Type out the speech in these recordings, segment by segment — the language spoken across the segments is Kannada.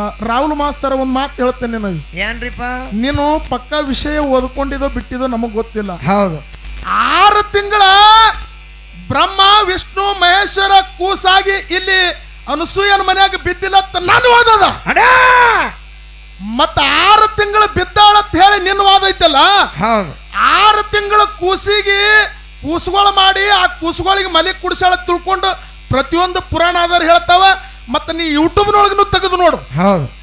ರಾಹುಲ್ ಮಾಸ್ತರ ಒಂದು ಮಾತು ಹೇಳ್ತೇನೆ ನಿನಗೆ. ಏನ್ರಿಪ್ಪ? ನೀನು ಪಕ್ಕ ವಿಷಯ ಓದ್ಕೊಂಡಿದೋ ಬಿಟ್ಟಿದೋ ನಮಗ್ ಗೊತ್ತಿಲ್ಲ. ಹೌದು. ಆರು ತಿಂಗಳ ಬ್ರಹ್ಮ ವಿಷ್ಣು ಮಹೇಶ್ವರ ಕೂಸಾಗಿ ಇಲ್ಲಿ ಅನಸೂಯನ ಮನ್ಯಾಗ ಬಿದ್ದಿಲ್ಲ ಅಂತ ನಾನು ಓದದ. ಮತ್ತ ಆರು ತಿಂಗಳು ಬಿದ್ದಾಳಂತ ಹೇಳಿ ನಿನ್ನ ವಾದ ಐತಲ್ಲ? ಹೌದು. ಆರು ತಿಂಗಳ ಕೂಸಿಗೆ ಕೂಸುಗಳು ಮಾಡಿ ಆ ಕೂಸುಗಳಿಗೆ ಮಲಿ ಕುಡಿಸಾಳ ತಿಳ್ಕೊಂಡು ಪ್ರತಿಯೊಂದು ಪುರಾಣ ಆಧಾರ ಹೇಳ್ತಾವ. ಮತ್ತೆ ನೀ ಯೂಟ್ಯೂಬ್ನೊಳಗೂ ತೆಗೆದು ನೋಡು. ಹೌದು.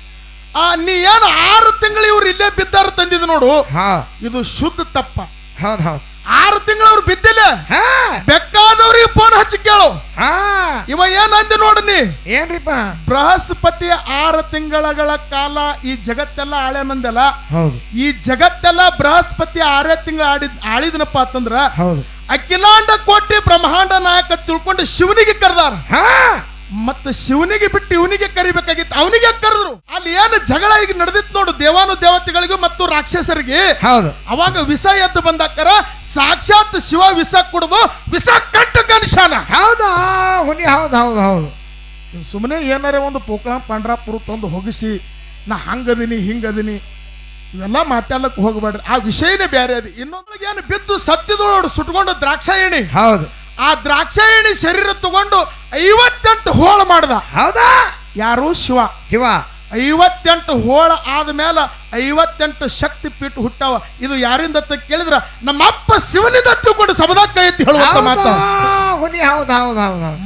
ಆ ನೀ ಏನು ಆರು ತಿಂಗಳು ಇವ್ರು ಇಲ್ಲೇ ಬಿದ್ದಾರ ತಂದಿದ್ ನೋಡು. ಹಾ. ಇದು ಶುದ್ಧ ತಪ್ಪ. ಹೌದು ಹೌದು. ಆರು ತಿಂಗಳು ಅವ್ರು ಬಿದ್ದಿಲ್ಲ. ಹಾ. ಬೇಕಾದವ್ರಿಗೆ ಫೋನ್ ಹಚ್ಚಿ ಕೇಳು. ಹಾ. ಇವ ಏನ್ ಅಂದೆ ನೋಡು ನೀ. ಏನ್ರಿಪ್ಪ? ಬೃಹಸ್ಪತಿ ಆರು ತಿಂಗಳಗಳ ಕಾಲ ಈ ಜಗತ್ತೆಲ್ಲ ಆಳ್ಯಾನಂದಲ್ಲ ಹೌದು. ಈ ಜಗತ್ತೆಲ್ಲ ಬೃಹಸ್ಪತಿ ಆರೇ ತಿಂಗಳ ಆಡಿದ್ ಆಳಿದನಪ್ಪ ಅಂತಂದ್ರ ಹೌದು. ಅಖಿಲಾಂಡ ಕೋಟಿ ಬ್ರಹ್ಮಾಂಡ ನಾಯಕ ತಿಳ್ಕೊಂಡು ಶಿವನಿಗೆ ಕರೆದಾರ. ಹಾ. ಮತ್ತೆ ಶಿವನಿಗೆ ಬಿಟ್ಟು ಇವನಿಗೆ ಕರಿಬೇಕಾಗಿತ್ತು ಅವನಿಗೆ ಕರೆದ್ರು? ಅಲ್ಲಿ ಏನು ಜಗಳ ಈಗ ನಡೆದಿತ್ತು ನೋಡು ದೇವಾನು ದೇವತೆಗಳಿಗೂ ಮತ್ತು ರಾಕ್ಷಸರಿಗೆ. ಹೌದು. ಅವಾಗ ವಿಷ ಎದ್ದು ಬಂದಾಕರ ಸಾಕ್ಷಾತ್ ಶಿವ ವಿಷ ಕುಡಿದು ವಿಷ ಕಂಟಕ ಕನಿಶಾನ ಹೌದಾ? ಹುನಿ ಹೌದು ಹೌದು ಹೌದು. ಸುಮ್ಮನೆ ಏನಾರ ಒಂದು ಪೋಕಳ ಪಾಂಡ್ರಾಪುರ ತಂದು ಹೋಗಿಸಿ ನಾ ಹಂಗದಿನಿ ಹಿಂಗದೀನಿ ಇವೆಲ್ಲ ಮಾತಾಡ್ಲಕ್ಕೆ ಹೋಗ್ಬೇಡ್ರಿ. ಆ ವಿಷಯನೇ ಬೇರೆ ಅದು. ಇನ್ನೊಂದು ಏನು ಬಿದ್ದು ಸತ್ತಿದೋಡು ಸುಟ್ಕೊಂಡು ದ್ರಾಕ್ಷಾಯಣಿ. ಹೌದು. ಆ ದ್ರಾಕ್ಷಾಯಣಿ ಶರೀರ ತಗೊಂಡು ಐವತ್ತೆಂಟು ಹೋಳ ಮಾಡ್ದ. ಹೌದಾ? ಯಾರು? ಶಿವ. ಶಿವ. ಐವತ್ತೆಂಟು ಹೋಳ ಆದ್ಮೇಲೆ ಐವತ್ತೆಂಟು ಶಕ್ತಿ ಪೀಠ ಹುಟ್ಟಾವ. ಇದು ಯಾರಿಂದ ಅಂತ ಕೇಳಿದ್ರ? ನಮ್ಮ ಅಪ್ಪ ಶಿವನಿಂದ ತಿಳ್ಕೊಂಡು ಸಮದಕ್ಕೆ ಎತ್ತಿ ಹೇಳುವಂತ ಮಾತು.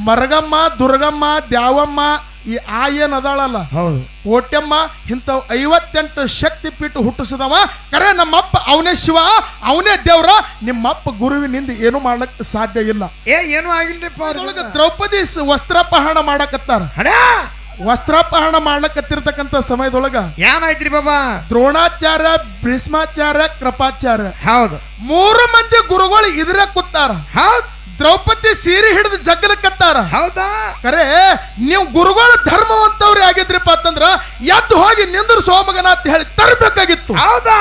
ಮರಗಮ್ಮ ದುರ್ಗಮ್ಮ ದ್ಯಾವಮ್ಮ ಈ ಆ ಏನ್ ಅದಾಳಲ್ಲ? ಹೌದು. ಕೋಟ್ಯಮ್ಮ ಇಂಥವ್ ಐವತ್ತೆಂಟು ಶಕ್ತಿ ಪೀಠ ಹುಟ್ಟಿಸಿದವ. ಕರೆ ನಮ್ಮಪ್ಪ ಅವನೇ ಶಿವ ಅವನೇ ದೇವ್ರ. ನಿಮ್ಮಪ್ಪ ಗುರುವಿನಿಂದ ಏನು ಮಾಡ್ಲಕ್ ಸಾಧ್ಯ ಇಲ್ಲ. ಏ ಏನು ಆಗಿಲ್ರಿಪ್ಪ ಅದ್ರೊಳಗೆ ದ್ರೌಪದಿ ಸ- ವಸ್ತ್ರಾಪಹರಣ ಮಾಡಕತ್ತಾರ. ವಸ್ತ್ರಾಪಹರಣ ಮಾಡ್ಲಕತ್ತಿರ್ತಕ್ಕಂಥ ಸಮಯದೊಳಗ ಏನಾಯ್ತ್ರಿ ಬಾಬಾ? ದ್ರೋಣಾಚಾರ್ಯ ಭೀಷ್ಮಾಚಾರ್ಯ ಕೃಪಾಚಾರ್ಯ. ಹೌದು. ಮೂರು ಮಂದಿ ಗುರುಗಳು ಇದ್ರೆ ಕೂತಾರ. ಹೌದು. ದ್ರೌಪದಿ ಸೀರೆ ಹಿಡಿದು ಜಗ್ಗಲಕತ್ತಾರ ಹೌದಾ? ಕರೆ ನೀವು ಗುರುಗಳ ಧರ್ಮವಂತವ್ರಿ ಆಗಿದ್ರಿಪ್ಪ ಅಂತಂದ್ರ ಎದ್ದು ಹೋಗಿ ನಿಂದ್ರ ಸೋಮಗನ ಅಂತ ಹೇಳಿ ತರಬೇಕಾಗಿತ್ತು. ಹೌದಾ?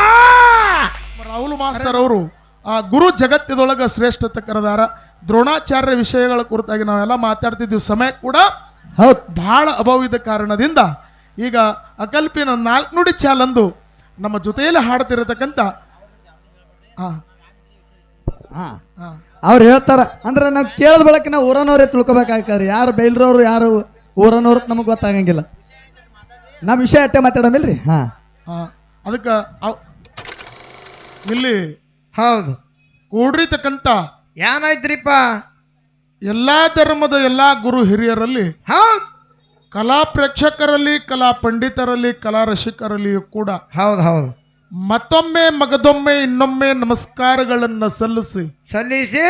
ರಾಹುಲ್ ಮಾಸ್ತರ್ ಅವರು ಆ ಗುರು ಜಗತ್ತಿದೊಳಗ ಶ್ರೇಷ್ಠತೆ ಕರೆದಾರ. ದ್ರೋಣಾಚಾರ್ಯ ವಿಷಯಗಳ ಕುರಿತಾಗಿ ನಾವೆಲ್ಲ ಮಾತಾಡ್ತಿದ್ದೀವಿ. ಸಮಯ ಕೂಡ ಹೌದ್. ಬಹಳ ಅಭಾವಿದ ಕಾರಣದಿಂದ ಈಗ ಅಕಲ್ಪಿನ ನಾಲ್ಕುನುಡಿ ಚಾಲಂದು ನಮ್ಮ ಜೊತೆಯಲ್ಲಿ ಹಾಡ್ತಿರತಕ್ಕಂಥ ಹಾ ಹಾ. ಹಾ. ಅವ್ರು ಹೇಳ್ತಾರ ಅಂದ್ರೆ ನಾವು ಕೇಳಿದ ಬಳಕ ನಾವು ಊರನವ್ರೆ ತಿಳ್ಕೊಬೇಕಾಗ್ತಾರೆ ಯಾರು ಬೈಲ್ರವ್ರು ಯಾರು ಊರನವ್ರು ನಮಗೆ ಗೊತ್ತಾಗಂಗಿಲ್ಲ. ನಮ್ಮ ವಿಷಯ ಅಟ್ಟೆ ಮಾತಾಡಮಿಲ್ರಿ ಹಾ. ಹಾ. ಅದಕ್ಕೆ ಇಲ್ಲಿ ಹೌದು. ಕೂಡಿರ್ತಕ್ಕಂಥ ಏನಾಯ್ತ್ರಿಪ್ಪ? ಎಲ್ಲಾ ಧರ್ಮದ ಎಲ್ಲಾ ಗುರು ಹಿರಿಯರಲ್ಲಿ ಹಾ. ಕಲಾ ಪ್ರೇಕ್ಷಕರಲ್ಲಿ ಕಲಾ ಪಂಡಿತರಲ್ಲಿ ಕಲಾ ರಸಿಕರಲ್ಲಿಯೂ ಕೂಡ ಹೌದು ಹೌದು. ಮತ್ತೊಮ್ಮೆ ಮಗದೊಮ್ಮೆ ಇನ್ನೊಮ್ಮೆ ನಮಸ್ಕಾರಗಳನ್ನು ಸಲ್ಲಿಸಿ. ಸಲ್ಲಿಸಿ.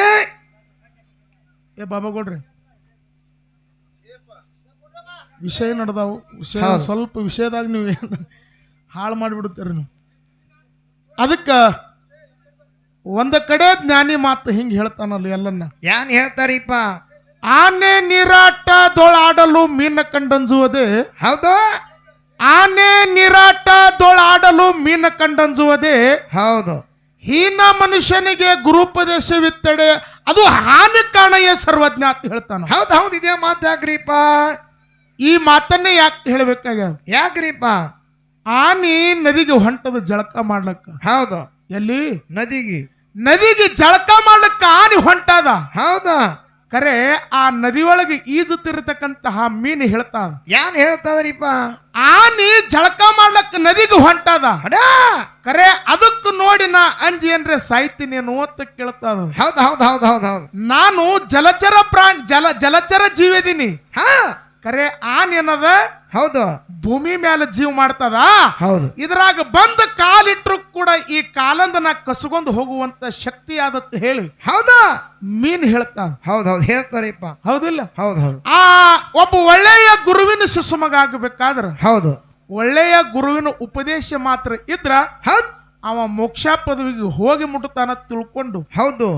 ಏ ಬಾಬಾ ಕೊಡ್ರಿ. ವಿಷಯ ನಡೆದಾವು. ವಿಷಯ ಸ್ವಲ್ಪ ವಿಷಯದಾಗ ನೀವು ಏನು ಹಾಳು ಮಾಡಿಬಿಡುತ್ತೀರಿ ನೀವು. ಅದಕ್ಕ ಒಂದ ಕಡೆ ಜ್ಞಾನಿ ಮಾತು ಹಿಂಗೆ ಹೇಳ್ತಾನಲ್ಲ ಎಲ್ಲನ್ನ. ಏನ್ ಹೇಳ್ತಾರೀಪ ಆನೆ ನೀರಾಟದೊಳಾಡಲು ಮೀನ ಕಂಡಂಜುವುದೇ ಹೌದು. ಆನೆ ನಿರಾಟದೊಳಾಡಲು ಮೀನ ಕಂಡಂಜುವುದೇ. ಹೌದು. ಹೀನ ಮನುಷ್ಯನಿಗೆ ಗುರುಪದೇಶವಿತ್ತಡೆ ಅದು ಹಾನಿ ಕಾಣಯ್ಯ ಸರ್ವಜ್ಞ ಅಂತ ಹೇಳ್ತಾನ ಹೌದು ಹೌದು ಇದೇ ಮಾತು ಯಾಕ್ರಿಪ್ಪ ಈ ಮಾತನ್ನೇ ಯಾಕೆ ಹೇಳ್ಬೇಕಾಗ್ಯಾವ ಯಾಕ್ರಿಪ್ಪ ಆನೆ ನದಿಗೆ ಹೊಂಟದ ಜಳಕ ಮಾಡ್ಲಕ್ಕ. ಹೌದು. ಎಲ್ಲಿ? ನದಿಗೆ. ನದಿಗೆ ಜಳಕ ಮಾಡ್ಲಕ್ಕ ಆನೆ ಹೊಂಟದ. ಹೌದು? ಕರೆ ಆ ನದಿಯೊಳಗೆ ಈಜುತ್ತಿರತಕ್ಕಂತಹ ಮೀನು ಹೇಳ್ತಾವ ಏನ್ ಹೇಳ್ತದ್ರಿಪ್ಪ? ಆನಿ ಜಳಕ ಮಾಡ್ಲಕ್ಕ ನದಿಗೆ ಹೊಂಟದ. ಅಡ ಕರೆ ಅದಕ್ಕೆ ನೋಡಿ ನಾ ಅಂಜಿ ಏನ್ರೆ ಸಾಯ್ತೀನಿ ಅನ್ನುವತ್ತ ಅಂತ ಕೇಳ್ತದ ಹೌದು ಹೌದು ಹೌದು ಹೌದು ಹೌದು. ನಾನು ಜಲಚರ ಪ್ರಾಣಿ ಜಲ ಜಲಚರ ಜೀವಿದೀನಿ ಹಾ! ಕರೆ ಆನ್ ಏನದ? ಹೌದು. ಭೂಮಿ ಮೇಲೆ ಜೀವ ಮಾಡ್ತದ? ಹೌದು. ಇದ್ರಾಗ ಬಂದ ಕಾಲಿಟ್ರು ಕೂಡ ಈ ಕಾಲಂದನ ಕಸಗೊಂಡು ಹೋಗುವಂತ ಶಕ್ತಿ ಆದತ್ ಹೇಳಿ. ಹೌದಾ. ಮೀನ್ ಹೇಳ್ತಾ. ಹೌದು ಹೌದು. ಹೇಳ್ತಾರಿಪ್ಪ ಹೌದಿಲ್ಲ? ಹೌದು ಹೌದು. ಆ ಒಬ್ಬ ಒಳ್ಳೆಯ ಗುರುವಿನ ಸುಸುಮಗ ಆಗಬೇಕಾದ್ರ? ಹೌದು. ಒಳ್ಳೆಯ ಗುರುವಿನ ಉಪದೇಶ ಮಾತ್ರ ಇದ್ರ ಹೌದು. ಅವ ಮೋಕ್ಷ ಪದವಿಗೆ ಹೋಗಿ ಮುಟ್ಟತಾನ ತಿಳ್ಕೊಂಡು ಹೌದು.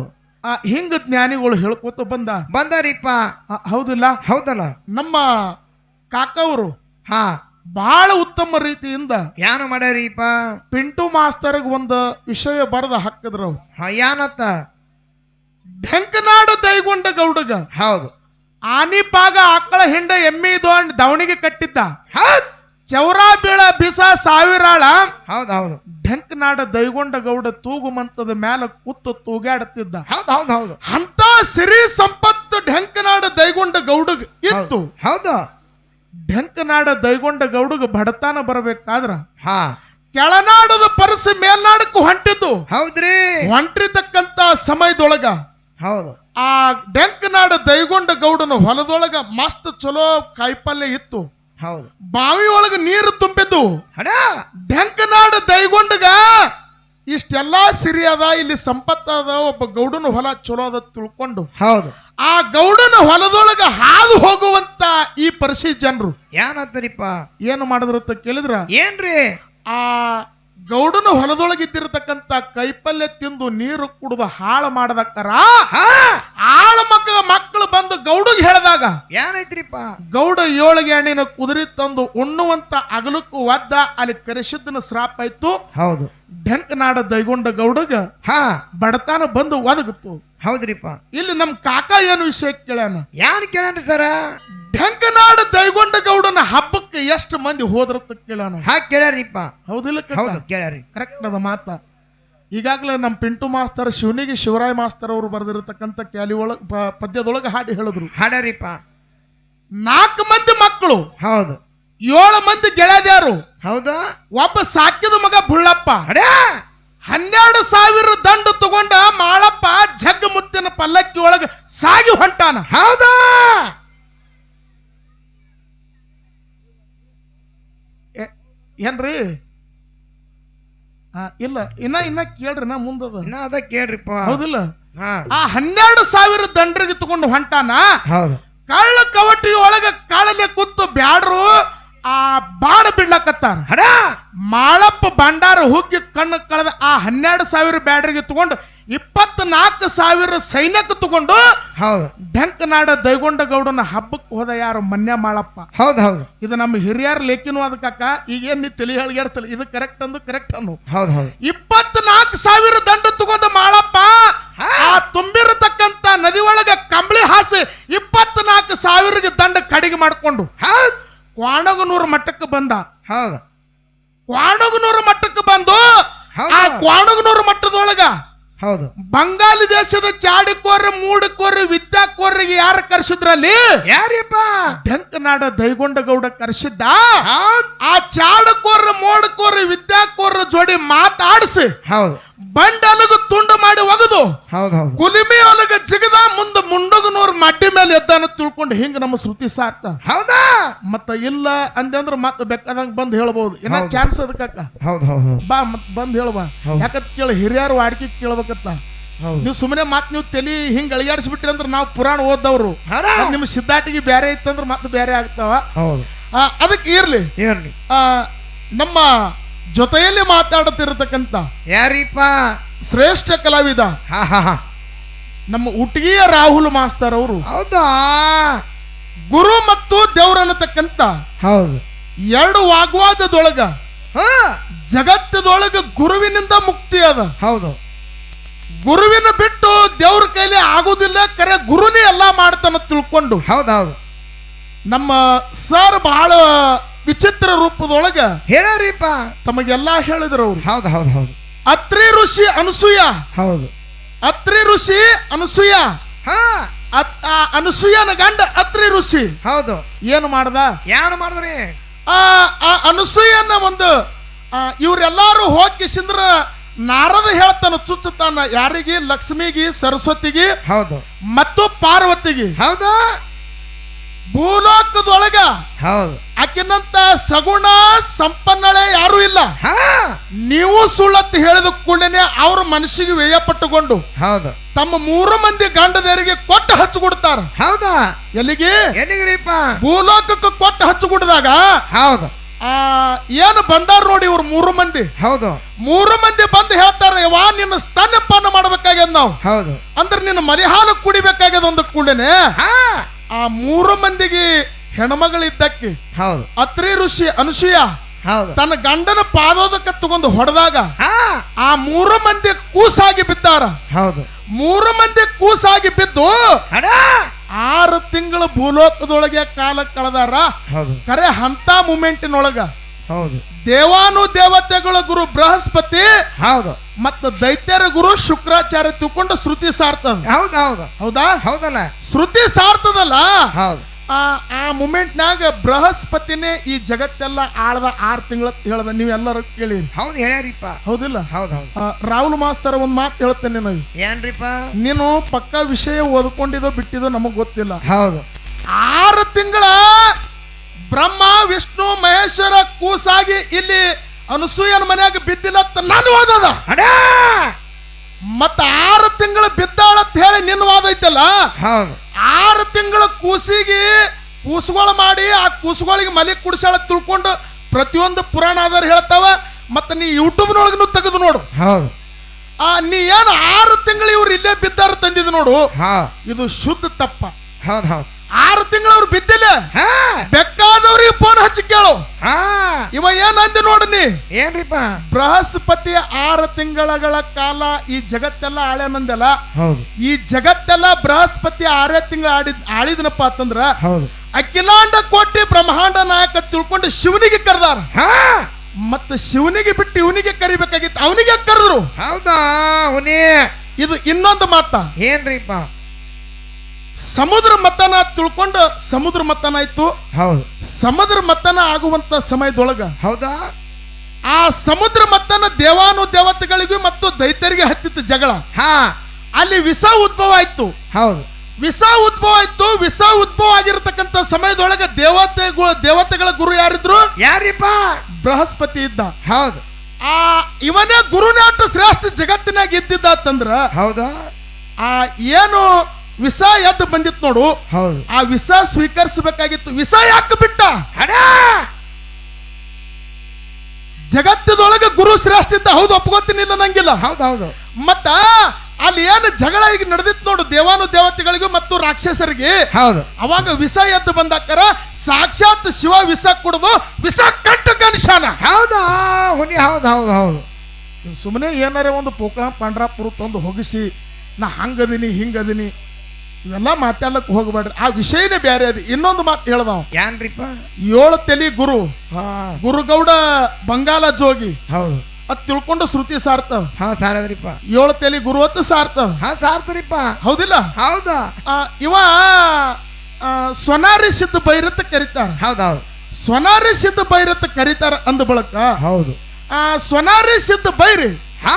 ಆ ಹಿಂಗ ಜ್ಞಾನಿಗಳು ಹೇಳ್ಕೊತ ಬಂದ. ಬಂದಾರಿಪ್ಪ. ಹೌದಿಲ್ಲ? ಹೌದಲ್ಲ. ನಮ್ಮ ಕಾಕವರು ಹಾ ಬಹಳ ಉತ್ತಮ ರೀತಿಯಿಂದ ಯಾನ ಮಾಡ್ಯಾರೀಪ ಪಿಂಟು ಮಾಸ್ತರ್ಗ್ ಒಂದು ವಿಷಯ ಬರೆದ ಹಾಕಿದ್ರು ಅವ್ರು. ಢಂಕನಾಡು ಯಾನತ್ತ? ಢೆಂಕನಾಡು ದೈಗೊಂಡ ಗೌಡಗ. ಹೌದು. ಆನಿ ಪಾಗ ಆಕಳ ಹಿಂಡ ಎಮ್ಮಿ ದೊಂಡ್ ದವಣಿಗೆ ಕಟ್ಟಿದ್ದ. ಹೌದ್. ಚೌರಾ ಬೀಳ ಬಿಸ ಸಾವಿರಾಳ. ಹೌದು ಹೌದು. ಢಂಕನಾಡ ದೈಗೊಂಡ ಗೌಡ ತೂಗು ಮಂತದ ಮ್ಯಾಲ ಕೂತು ತೂಗಾಡುತ್ತಿದ್ದ ಹೌದು ಹೌದು ಹೌದು. ಅಂತ ಸಿರಿ ಸಂಪತ್ತು ಢಂಕನಾಡ ದೈಗೊಂಡ ಗೌಡಗ್ ಇತ್ತು. ಹೌದು. ಢಂಕನಾಡ ದೈಗೊಂಡ ಗೌಡಗ ಬಡತನ ಬರಬೇಕಾದ್ರ ಹಾ. ಕೆಳನಾಡದ ಪರಸೆ ಮೇಲ್ನಾಡಕ್ಕೂ ಹೊಂಟಿದ್ದು. ಹೌದ್ರಿ. ಹೊಂಟಿರ್ತಕ್ಕಂತ ಸಮಯದೊಳಗ ಹೌದು. ಆ ಡೆಂಕನಾಡ ದೈಗೊಂಡ ಗೌಡನ ಹೊಲದೊಳಗ ಮಸ್ತ್ ಚಲೋ ಕಾಯಿಪಲ್ಯ ಇತ್ತು. ಹೌದು. ಬಾವಿ ಒಳಗ ನೀರು ತುಂಬಿದ್ದು. ಡೆಂಕ್ ಡೆಂಕನಾಡ ದೈಗೊಂಡಗ ಇಷ್ಟೆಲ್ಲಾ ಸಿರಿ ಅದ ಇಲ್ಲಿ ಸಂಪತ್ತದ ಅದ ಒಬ್ಬ ಗೌಡನ ಹೊಲ ಚಲೋ ಅದ ತಿಳ್ಕೊಂಡು. ಹೌದು. ಆ ಗೌಡನ ಹೊಲದೊಳಗ ಹಾದು ಹೋಗುವಂತ ಈ ಪರಿಸಿ ಜನರು. ಏನಂತಾರಿಪ್ಪ ಏನು ಮಾಡಿದ್ರಂತ ಅಂತ ಕೇಳಿದ್ರ? ಏನ್ರಿ? ಆ ಗೌಡನ ಹೊಲದೊಳಗಿದ್ದಿರತಕ್ಕಂತ ಕೈಪಲ್ಯ ತಿಂದು ನೀರು ಕುಡಿದು ಹಾಳು ಮಾಡದಕ್ಕರ ಹಾ ಆಳ ಮಕ್ಕ ಮಕ್ಕಳು ಬಂದು ಗೌಡಗ್ ಹೇಳಿದಾಗ ಏನೈತ್ರಿಪ್ಪ ಗೌಡ ಏಳಿಗೆ ಹಣ್ಣಿನ ಕುದುರೆ ತಂದು ಉಣ್ಣುವಂತ ಅಗಲಕ್ಕೂ ಒದ್ದ ಅಲ್ಲಿ ಕರೆಸಿದ್ದನ ಶ್ರಾಪ ಆಯ್ತು ಹೌದು. ಢಂಕನಾಡ ದೈಗೊಂಡ ಗೌಡಗ ಹಾ. ಬಡತಾನ ಬಂದು ಒದಗುತ್ತು. ಹೌದ್ರಿಪ್ಪ. ಇಲ್ಲಿ ನಮ್ ಕಾಕ ಏನು ವಿಷಯ ಕೇಳಾನ ಯಾರು ಕೇಳಾನ ಸರ? ಢಂಕನಾಡ ದೈಗೊಂಡ ಗೌಡನ ಹಬ್ಬಕ್ಕೆ ಎಷ್ಟು ಮಂದಿ ಹೋದ್ರತ್ತ ಕೇಳ್ಯಾನ? ಹಾ ಕೇಳ್ಯಾರಿಪ್ಪ ಹೌದಿಲ್ಲ ಹೌದು ಕೇಳ್ಯಾರಿ ಕರೆಕ್ಟ್ ಅದ ಮಾತ. ಈಗಾಗಲೇ ನಮ್ಮ ಪಿಂಟು ಮಾಸ್ತರ್ ಶಿವನಿಗೆ ಶಿವರಾಯ ಮಾಸ್ತರ್ ಅವರು ಬರೆದಿರತಕ್ಕಂಥ ಕ್ಯಾಲಿ ಒಳಗೆ ಪದ್ಯದೊಳಗೆ ಹಾಡಿ ಹೇಳಿದ್ರು. ಹಾಡರಿಪ ನಾಲ್ಕು ಮಂದಿ ಮಕ್ಕಳು ಹೌದು. ಏಳು ಮಂದಿ ಗೆಳೆದ್ಯಾರು ಹೌದಾ. ಒಬ್ಬ ಸಾಕಿದ ಮಗ ಬುಳ್ಳಪ್ಪ ಹನ್ನೆರಡು ಸಾವಿರ ದಂಡ ತಗೊಂಡ ಮಾಳಪ್ಪ ಜಗ್ಗ ಮುತ್ತಿನ ಪಲ್ಲಕ್ಕಿ ಒಳಗೆ ಸಾಗಿ ಹೊಂಟಾನ. ಹೌದಾ. ಏನ್ರಿ? ಆ, ಇಲ್ಲ. ಇನ್ನ ಇನ್ನ ಕೇಳ್ರಿ ನಾ ಮುಂದದ ಇನ್ನ ಅದ ಕೇಳ್ರಿಪ್ಪ. ಹೌದಿಲ್ಲ? ಹಾ. ಆ ಹನ್ನೆರಡು ಸಾವಿರ ದಂಡ್ರಿಗೆ ತಗೊಂಡು ಹೊಂಟಾನ? ಹೌದು. ಕಳ್ಳ ಕವಟಿ ಒಳಗ ಕಾಳಲೆ ಕುತ್ತು ಬ್ಯಾಡ್ರು ಆ ಬಾಣ ಬಿಡ್ಲಕತ್ತಾರ. ಹಡ ಮಾಳಪ್ಪ ಭಂಡಾರ ಹುಗ್ಗಿ ಕಣ್ಣು ಕಳೆದ ಆ ಹನ್ನೆರಡು ಸಾವಿರ ಬ್ಯಾಡ್ರಿಗೆ ತಗೊಂಡು ಇಪ್ಪತ್ನಾಲ್ಕು ಸಾವಿರ ಸೈನ್ಯಕ್ಕೆ ತಗೊಂಡು ಹೌದು. ಢಂಕನಾಡ ದೈಗೊಂಡ ಗೌಡನ ಹಬ್ಬಕ್ಕೆ ಹೋದ ಯಾರು ಮನ್ಯ ಮಾಳಪ್ಪ? ಹೌದು ಹೌದು. ಇದು ನಮ್ಮ ಹಿರಿಯರ ಲೇಖಿನೂ ಅದಕ್ಕ ಈಗೇನ್ ನೀ ತಲೆ ಹೇಳಿಗೆಡ್ತಲ್ಲ ಇದು ಕರೆಕ್ಟ್ ಅಂದು ಕರೆಕ್ಟ್ ಅನ್ನು. ಹೌದು ಹೌದು. ಇಪ್ಪತ್ನಾಲ್ಕು ಸಾವಿರ ದಂಡ ತಗೊಂಡ ಮಾಳಪ್ಪ ಆ ತುಂಬಿರತಕ್ಕಂತ ನದಿ ಒಳಗ ಕಂಬಳಿ ಹಾಸಿ ಇಪ್ಪತ್ನಾಲ್ಕು ಸಾವಿರಗೆ ದಂಡ ಕಡಿಗೆ ಮಾಡ್ಕೊಂಡು ಹೌದು. ಕ್ವಾಣಗನೂರು ಮಟ್ಟಕ್ಕೆ ಬಂದ. ಹೌದು. ಕ್ವಾಣಗನೂರು ಮಟ್ಟಕ್ಕೆ ಬಂದು. ಆ ಕ್ವಾಣಗನೂರು ಮಟ್ಟದೊಳಗ ಹೌದು. ಬಂಗಾಲಿ ದೇಶದ ಚಾಡಿಕೋರ ಮೂಡಕೋರ ವಿದ್ಯಾಕೋರಿಗೆ ಯಾರು ಕರ್ಸಿದ್ರಲ್ಲಿ? ಯಾರಿಪ್ಪ? ಢಂಕನಾಡ ದೈಗೊಂಡ ಗೌಡ ಕರ್ಸಿದ್ದ ಆ ಚಾಡಕೋರ ಮೋಡಕೋರ ವಿದ್ಯಾಕೋರ ಜೋಡಿ ಮಾತಾಡಿಸಿ. ಹೌದು. ಬಂಡಲಗು ತುಂಡು ಮಾಡಿ ಒಗದು ಹೌದು ಹೌದು. ಕುಲಿಮೆ ಒಳಗ ಜಿಗದ ಮುಂದ ಮುಂಡಗನೂರ್ ಮಟ್ಟಿ ಮೇಲೆ ಎದ್ದಾನ ತಿಳ್ಕೊಂಡು ಹಿಂಗ ನಮ್ಮ ಶ್ರುತಿ ಸಾರ್ಥ. ಹೌದಾ? ಮತ್ತ ಇಲ್ಲ ಅಂದ್ರೆ ಮತ್ತೆ ಬೇಕಾದಂಗ ಬಂದ್ ಹೇಳ್ಬಹುದು ಇನ್ನ ಚಾನ್ಸ್ ಅದಕ್ಕ ಹೌದು ಬಾ ಮತ್ ಬಂದ್ ಹೇಳ್ಬಾ. ಯಾಕತ್ ಕೇಳಿ ಹಿರಿಯರು ವಾಡಿಕೆ ಕೇಳ್ಬೇಕತ್ತ. ನೀವು ಸುಮ್ಮನೆ ಮಾತ್ ನೀವು ತಲಿ ಹಿಂಗ್ ಅಳಿಗಾಡಿಸ್ಬಿಟ್ರಿ ಅಂದ್ರೆ ನಾವು ಪುರಾಣ ಓದ್ದವ್ರು. ನಿಮ್ ಸಿದ್ಧಾಟಿಗೆ ಬೇರೆ ಇತ್ತಂದ್ರ ಮತ್ತೆ ಬೇರೆ ಆಗ್ತಾವ. ಅದಕ್ಕೆ ಇರ್ಲಿ. ನಮ್ಮ ಜೊತೆಯಲ್ಲಿ ಮಾತಾಡುತ್ತಿರತಕ್ಕಂತ ಯಾರೀಪ ಶ್ರೇಷ್ಠ ಕಲಾವಿದ. ನಮ್ಮ ಉಟ್ಗಿಯ ರಾಹುಲ್ ಮಾಸ್ತರ್ ಅವರು. ಹೌದಾ? ಗುರು ಮತ್ತು ದೇವ್ರನ್ನತಕ್ಕಂತ ಹೌದು. ಎರಡು ವಾಗ್ವಾದದೊಳಗ ಹಾ. ಜಗತ್ತದೊಳಗ ಗುರುವಿನಿಂದ ಮುಕ್ತಿ ಅದ. ಹೌದು. ಗುರುವಿನ ಬಿಟ್ಟು ದೇವ್ರ ಕೈಲಿ ಆಗುದಿಲ್ಲ ಕರೆ ಗುರುನೇ ಎಲ್ಲಾ ಮಾಡ್ತಾನ ತಿಳ್ಕೊಂಡು. ಹೌದು ಹೌದು ನಮ್ಮ ಸರ್ ಬಹಳ ವಿಚಿತ್ರ ರೂಪದೊಳಗ ಹೇಳ್ಯಾರಿಪ್ಪ ತಮಗೆಲ್ಲಾ ಹೇಳಿದ್ರು ಅವ್ರು. ಹೌದು ಹೌದು ಹೌದು. ಅತ್ರಿ ಋಷಿ ಅನಸೂಯ. ಹೌದು. ಅತ್ರಿ ಋಷಿ ಅನಸೂಯ. ಹಾ. ಅತ್- ಆ ಅನಸೂಯನ ಗಂಡ ಅತ್ರಿ ಋಷಿ. ಹೌದು. ಏನು ಮಾಡ್ದ? ಯಾರು ಮಾಡಿದ್ರಿ? ಆ ಆ ಅನಸೂಯನ ಒಂದು ಆ, ಇವ್ರೆಲ್ಲಾರು ಹೋಗಿಸಿಂದ್ರ ನಾರದ ಹೇಳ್ತಾನ ಚುಚ್ಚುತ್ತಾನ ಯಾರಿಗೆ? ಲಕ್ಷ್ಮಿಗೆ ಸರಸ್ವತಿಗೆ ಹೌದು. ಮತ್ತು ಪಾರ್ವತಿಗೆ. ಹೌದು. ಭೂಲೋಕದೊಳಗ ಹೌದು. ಆಕಿನಂತ ಸಗುಣ ಸಂಪನ್ನಳೆ ಯಾರು ಇಲ್ಲ. ಹಾ. ನೀವು ಸುಳ್ಳತ್ತು ಹೇಳಿದ ಕೂಡಲೇ ಅವ್ರ ಮನಸ್ಸಿಗೆ ವ್ಯಯಪಟ್ಟುಕೊಂಡು ಹೌದು. ತಮ್ಮ ಮೂರು ಮಂದಿ ಗಂಡದರಿಗೆ ಕೊಟ್ಟು ಹಚ್ಚಿಕೊಡ್ತಾರ ಹೌದಾ? ಎಲ್ಲಿಗೆ? ಎಲ್ಲಿಗ್ರಿಪ್ಪ? ಭೂಲೋಕಕ್ಕೆ ಕೊಟ್ಟು ಹಚ್ಚಿಕೊಡಿದಾಗ ಹೌದು. ಆ ಏನು ಬಂದಾರ ನೋಡಿ ಇವ್ರು ಮೂರು ಮಂದಿ. ಹೌದು. ಮೂರು ಮಂದಿ ಬಂದು ಹೇಳ್ತಾರೆ ವಾ ನಿನ್ನ ಸ್ತನ್ಯಪಾನ ಮಾಡ್ಬೇಕಾಗ್ಯದ ನಾವು. ಹೌದು. ಅಂದ್ರೆ ನಿನ್ನ ಮರಿಹಾಲು ಕುಡಿಬೇಕಾಗ್ಯದ ಒಂದು ಕೂಡಲೇ. ಹಾ. ಆ ಮೂರು ಮಂದಿಗೆ ಹೆಣ್ಮಗಳಿದ್ದಕ್ಕೆ ಹೌದು. ಅತ್ರಿ ಋಷಿ ಅನುಸೂಯ ಹೌದು. ತನ್ನ ಗಂಡನ ಪಾದೋದಕ್ಕೆ ತಗೊಂಡು ಹೊಡೆದಾಗ ಆ ಮೂರು ಮಂದಿ ಕೂಸಾಗಿ ಬಿದ್ದಾರ. ಹೌದು. ಮೂರು ಮಂದಿ ಕೂಸಾಗಿ ಬಿದ್ದು ಆರು ತಿಂಗಳು ಭೂಲೋಕದೊಳಗೆ ಕಾಲ ಕಳೆದಾರ. ಹೌದು. ಕರೆ ಅಂತ ಮೂಮೆಂಟಿನೊಳಗ. ಹೌದು. ದೇವಾನು ದೇವತೆಗಳ ಗುರು ಬೃಹಸ್ಪತಿ ಹೌದು. ಮತ್ತು ದೈತ್ಯರ ಗುರು ಶುಕ್ರಾಚಾರ್ಯ ತಿಳ್ಕೊಂಡು ಶ್ರುತಿ ಸಾರ್ತದ ಹೌದು ಹೌದು. ಹೌದಾ? ಹೌದಲ್ಲ? ಶ್ರುತಿ ಸಾರ್ತದಲ್ಲ ಹೌದು. ಆ ಮೂಮೆಂಟ್ನಾಗ ಬೃಹಸ್ಪತಿನೇ ಈ ಜಗತ್ತೆಲ್ಲ ಆಳ್ದ ಆರು ತಿಂಗಳ ಹೇಳ್ದ ನೀವೆಲ್ಲರೂ ಕೇಳಿ. ಹೌದು ಹೇಳ್ಯಾರಿಪ್ಪ. ಹೌದಿಲ್ಲ? ಹೌದು ಹೌದು. ರಾಹುಲ್ ಮಾಸ್ತರ ಒಂದ್ ಮಾತು ಹೇಳ್ತೇನೆ ನಿನಗೆ. ಏನ್ರಿಪ್ಪ? ನೀನು ಪಕ್ಕ ವಿಷಯ ಓದ್ಕೊಂಡಿದೋ ಬಿಟ್ಟಿದೋ ನಮಗ್ ಗೊತ್ತಿಲ್ಲ. ಹೌದು. ಆರು ತಿಂಗಳ ಬ್ರಹ್ಮ ವಿಷ್ಣು ಮಹೇಶ್ವರ ಕೂಸಾಗಿ ಇಲ್ಲಿ ಅನಸೂಯನ ಮನ್ಯಾಗ ಬಿದ್ದಿಲ್ಲ ನಾನು ವಾದದ ಮತ್ತ ಆರು ತಿಂಗಳು ಬಿದ್ದಾಳತ್ ಹೇಳಿ ನಿನ್ನ ವಾದ ಐತಲ್ಲ? ಆರು ತಿಂಗಳ ಕೂಸಿಗೆ ಕೂಸುಗಳು ಮಾಡಿ ಆ ಕೂಸುಗಳಿಗೆ ಮಲಿ ಕುಡಿಸಾಳ ತಿಳ್ಕೊಂಡು ಪ್ರತಿಯೊಂದು ಪುರಾಣ ಆಧಾರ ಹೇಳ್ತಾವ. ಮತ್ತೆ ನೀ ಯೂಟ್ಯೂಬ್ನೊಳಗೂ ತೆಗೆದು ನೋಡು. ಆ ನೀ ಏನು ಆರು ತಿಂಗಳು ಇವ್ರು ಇಲ್ಲೇ ಬಿದ್ದಾರ ತಂದಿದ್ದು ನೋಡು. ಹಾ. ಇದು ಶುದ್ಧ ತಪ್ಪ. ಹೌದು ಹೌದು. ಆರು ತಿಂಗಳು ಅವ್ರು ಬಿದ್ದಿಲ್ಲ. ಹಾ. ಬೇಕಾದವ್ರಿಗೆ ಫೋನ್ ಹಚ್ಚಿ ಕೇಳು. ಇವ ಏನ್ ಅಂದಿ ನೋಡು ನೀ. ಏನ್ರಿಪ್ಪ? ಬೃಹಸ್ಪತಿ ಆರು ತಿಂಗಳಗಳ ಕಾಲ ಈ ಜಗತ್ತೆಲ್ಲ ಆಳ್ಯಾನಂದಲ್ಲ ಹೌದು. ಈ ಜಗತ್ತೆಲ್ಲ ಬೃಹಸ್ಪತಿ ಆರೇ ತಿಂಗಳ ಆಡಿದ್ ಆಳಿದನಪ್ಪ ಅಂತಂದ್ರ ಹೌದು. ಅಖಿಲಾಂಡ ಕೋಟಿ ಬ್ರಹ್ಮಾಂಡ ನಾಯಕ ತಿಳ್ಕೊಂಡು ಶಿವನಿಗೆ ಕರೆದಾರ. ಹಾ. ಮತ್ತೆ ಶಿವನಿಗೆ ಬಿಟ್ಟು ಇವನಿಗೆ ಕರಿಬೇಕಾಗಿತ್ತು ಅವನಿಗೆ ಕರೆದ್ರು? ಹೌದಾ ಅವನೇ ಇದು ಇನ್ನೊಂದು ಮಾತ. ಏನ್ರಿಪ್ಪ? ಸಮುದ್ರ ಮತನ ತಿಳ್ಕೊಂಡು ಸಮುದ್ರ ಮತನ ಆಯ್ತು. ಹೌದು. ಸಮುದ್ರ ಮತನ ಆಗುವಂತ ಸಮಯದೊಳಗ ಹೌದಾ? ಆ ಸಮುದ್ರ ಮತನ ದೇವಾನು ದೇವತೆಗಳಿಗೂ ಮತ್ತು ದೈತ್ಯರಿಗೆ ಹತ್ತಿತ್ತು ಜಗಳ. ಹಾ. ಅಲ್ಲಿ ವಿಷ ಉದ್ಭವ ಆಯ್ತು. ಹೌದು. ವಿಷ ಉದ್ಭವ ಆಯ್ತು. ವಿಷ ಉದ್ಭವ ಆಗಿರತಕ್ಕಂತ ಸಮಯದೊಳಗೆ ದೇವತೆಗಳು ದೇವತೆಗಳ ಗುರು ಯಾರಿದ್ರು? ಯಾರಿಪ್ಪ? ಬೃಹಸ್ಪತಿ ಇದ್ದ. ಹೌದು. ಆ ಇವನೇ ಗುರುನಾಟ ಶ್ರೇಷ್ಠ ಜಗತ್ತಿನಾಗ ಇದ್ದಿದ್ದ ಅಂತಂದ್ರ ಹೌದಾ? ಆ ಏನು ವಿಷ ಎದ್ದು ಬಂದಿತ್ತು ನೋಡು. ಹೌದು. ಆ ವಿಷ ಸ್ವೀಕರಿಸಬೇಕಾಗಿತ್ತು. ವಿಷ ಯಾಕೆ ಬಿಟ್ಟ? ಜಗತ್ತದೊಳಗೆ ಗುರು ಶ್ರೇಷ್ಠ ಇದ್ದ ಹೌದು ಒಪ್ಕೋತೀನಿಲ್ಲ ನಂಗಿಲ್ಲ. ಹೌದು ಹೌದು. ಮತ್ತ ಅಲ್ಲಿ ಏನು ಜಗಳ ಈಗ ನಡೆದಿತ್ತು ನೋಡು ದೇವಾನು ದೇವತೆಗಳಿಗೂ ಮತ್ತು ರಾಕ್ಷಸರಿಗೆ. ಹೌದು. ಅವಾಗ ವಿಷ ಎದ್ದು ಬಂದಾಕರ ಸಾಕ್ಷಾತ್ ಶಿವ ವಿಷ ಕುಡಿದು ವಿಷ ಕಟ್ಟು ಕನಿಷಾನ ಹೌದಾ ಹುನಿ ಹೌದು ಹೌದು ಹೌದು. ಸುಮ್ಮನೆ ಏನಾರೇ ಒಂದು ಪೋಕಳ ಪಾಂಡ್ರಾಪುರ ತಂದು ಹೋಗಿಸಿ ನಾ ಹಂಗದಿನಿ ಹಿಂಗದೀನಿ ಇವೆಲ್ಲ ಮಾತಾಡ್ಲಕ್ ಹೋಗ್ಬೇಡ್ರಿ. ಆ ವಿಷಯನೇ ಬೇರೆ ಅದು. ಇನ್ನೊಂದು ಮಾತು ಹೇಳ್ದವ. ಏನ್ರಿಪ್ಪ ಏಳು ತಲಿ ಗುರು. ಹಾ. ಗುರುಗೌಡ ಬಂಗಾಲ ಜೋಗಿ. ಹೌದು. ಅದ್ ತಿಳ್ಕೊಂಡು ಶ್ರುತಿ ಸಾರ್ತ ಹಾ ಸಾರದ್ರಿಪ್ಪ. ಏಳು ತಲಿ ಗುರು ಅಂತ ಸಾರ್ತ ಹಾ ಸಾರ್ತರಿಪ್ಪ ಹೌದಿಲ್ಲ? ಹೌದಾ? ಆ, ಇವ ಸ್ವನಾರಿ ಸಿದ್ಧ ಬೈರತ್ ಕರೀತಾರ. ಹೌದೌದು. ಹೌದು ಸ್ವನಾರಿ ಸಿದ್ಧ ಬೈರತ್ ಕರೀತಾರ ಅಂದ ಬಳಕ. ಹೌದು. ಆ ಸ್ವನಾರಿ ಸಿದ್ಧ ಬೈರಿ. ಹಾ